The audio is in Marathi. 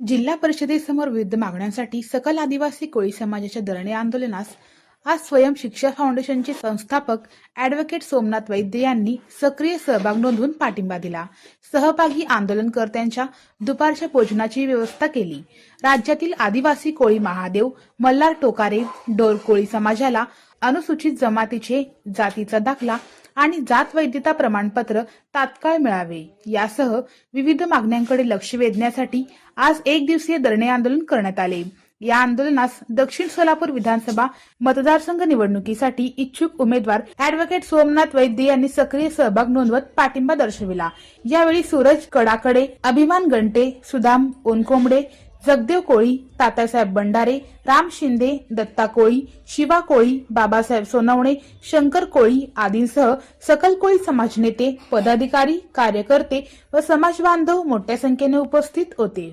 जिल्हा परिषदेसमोर विविध मागण्यांसाठी सकल आदिवासी कोळी समाजाच्या धरणे आंदोलनास आज स्वयं शिक्षा फाउंडेशनचे संस्थापक ॲडव्होकेट सोमनाथ वैद्य यांनी सक्रिय सहभाग नोंदवून पाठिंबा दिला. सहभागी आंदोलनकर्त्यांच्या दुपारच्या भोजनाची व्यवस्था केली. राज्यातील आदिवासी कोळी महादेव मल्हार टोकारे डोर कोळी समाजाला अनुसूचित जमातीचे जातीचा दाखला आणि जात वैद्यता प्रमाणपत्र तात्काळ मिळावे यासह विविध मागण्यांकडे लक्ष वेधण्यासाठी आज एक दिवसीय धरणे आंदोलन करण्यात आले. या आंदोलनास दक्षिण सोलापूर विधानसभा मतदारसंघ निवडणुकीसाठी इच्छुक उमेदवार अॅडव्होकेट सोमनाथ वैद्य यांनी सक्रिय सहभाग नोंदवत पाठिंबा दर्शविला. यावेळी सूरज कडाकडे अभिमान गंटे सुदाम ओनकोंबडे जगदेव कोळी तात्यासाहेब बंडारे राम शिंदे दत्ता कोळी शिवा कोळी बाबासाहेब सोनवणे शंकर कोळी आदींसह सकल कोळी समाज नेते पदाधिकारी कार्यकर्ते व समाज बांधव मोठ्या संख्येने उपस्थित होते.